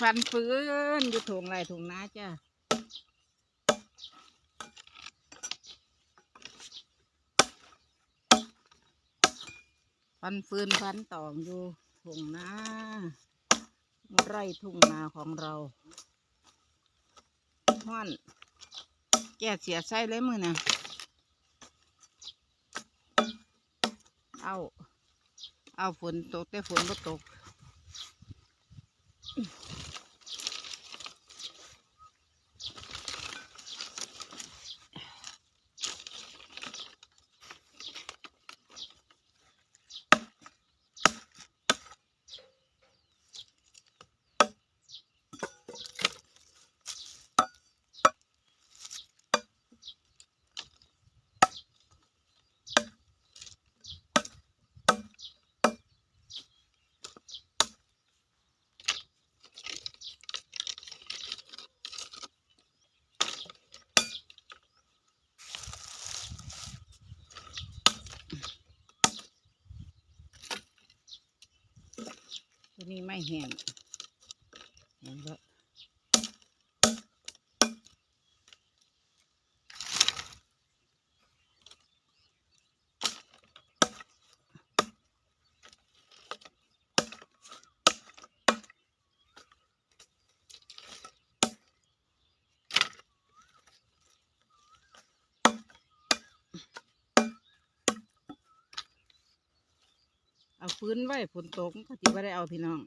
ฟันฟื้นอยู่ถุงไรถุงน้าจ้ะฟันฟื้นฟันตองอยู่ถุงน้าไร่ทุ่งนาของเราห้อน แก้เสียไส้เลยมือนะเอา เอาฝนตกแต่ฝนก็ตก ตัวนี้ไม่แห้งแห้งแเอาฟื้นไว้ฝนตกก็จิไม่ได้เอาพี่น้อง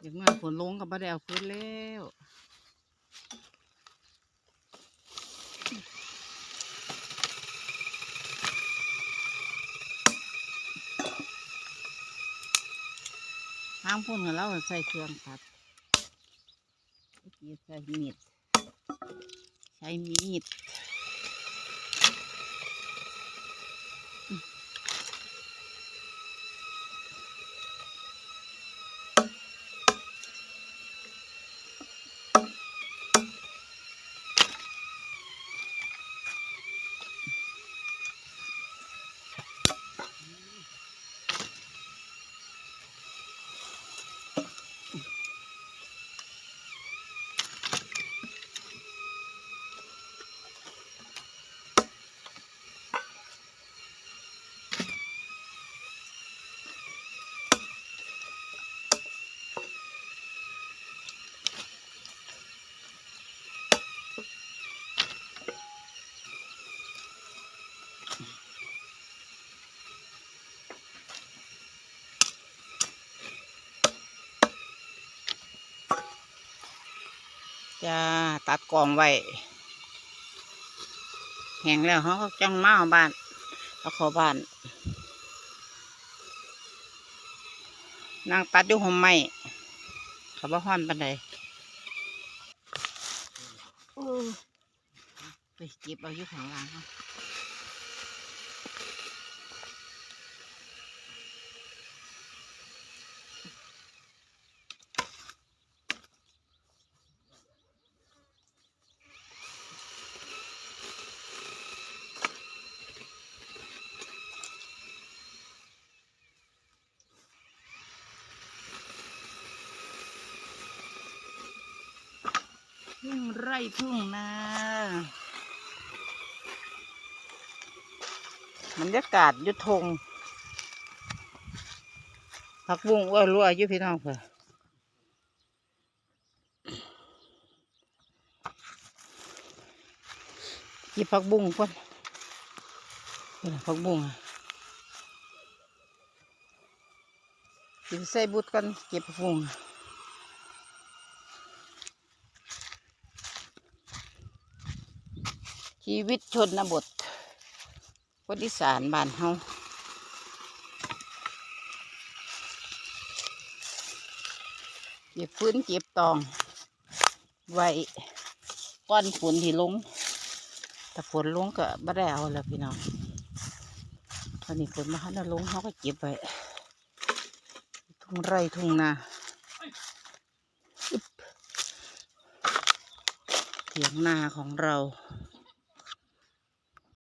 อย่างนั้นฝนลงก็ไ่ได้เอาฟื้นแล้วทางพุ่นกับเราใส่เครื่องผัดใส่มีดใช้มีด จะตัดกองไว้แห้งแล้วเขาก็จังมาเอบ้านเอาเข้าบ้านนางตัดอยู่หอมไม้เขาบ่ห้อนปันใดไปเก็บเอาอยู่ข้างล่างเขา ทุ่งไร่ทุ่งนาบรรยากาศยุทงผักบุ้งอ้วยรั่วยู่พี่น้องเพื่อหยิบผักบุ้งก่อนผักบุ้งอะกินใส่บุตรกันเก็บผักบุ้งอะ ชีวิตชนบทคนอีสานบ้านเฮาเก็บฟื้นเก็บตอง ไว้ก้อนฝนที่ลงถ้าฝนลงก็บ่ได้เอาแล้วพี่น้องตอนนี้ฝนมาหันลงเขาก็เก็บไว้ทุ่งไร่ทุ่งนาเถียงนาของเรา